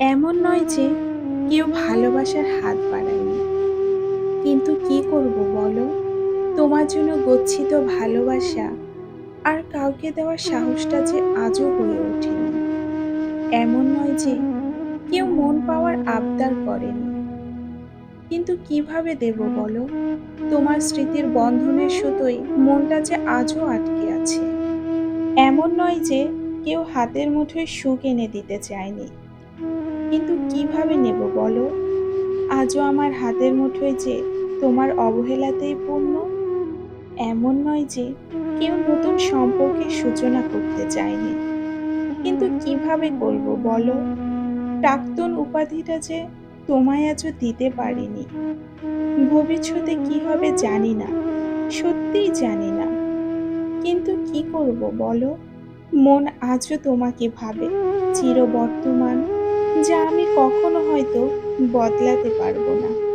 এমন নয় যে কেউ ভালোবাসার হাত বাড়ায়নি। কিন্তু কি করব বলো? তোমার জন্য গচ্ছিত ভালোবাসা আর কাউকে দেওয়ার সাহসটা যে আজও হয়ে ওঠেনি। এমন নয় যে কেউ মন পাওয়ার আবদার করেনি। কিন্তু কীভাবে দেব বলো? তোমার স্মৃতির বন্ধনের সুতোই মনটা যে আজও আটকে আছে। এমন নয় যে কেউ হাতের মুঠোয় সুখ এনে দিতে চায়নি। কিন্তু কীভাবে নেব বলো? আজও আমার হাতের মুঠোয় যে তোমার অবহেলাতেই পূর্ণ, এমন নয় যে কেউ নতুন সম্পর্কের সূচনা করতে চায়নি। কিন্তু কীভাবে করব বলো? প্রাক্তন উপাধিটা যে তোমায় আজও দিতে পারিনি। ভবিষ্যতে কি হবে জানি না, সত্যিই জানি না। কিন্তু কি করব বলো? মন আজও তোমাকে ভাবে চির বর্তমান যা আমি কখনো হয়তো বদলাতে পারব না।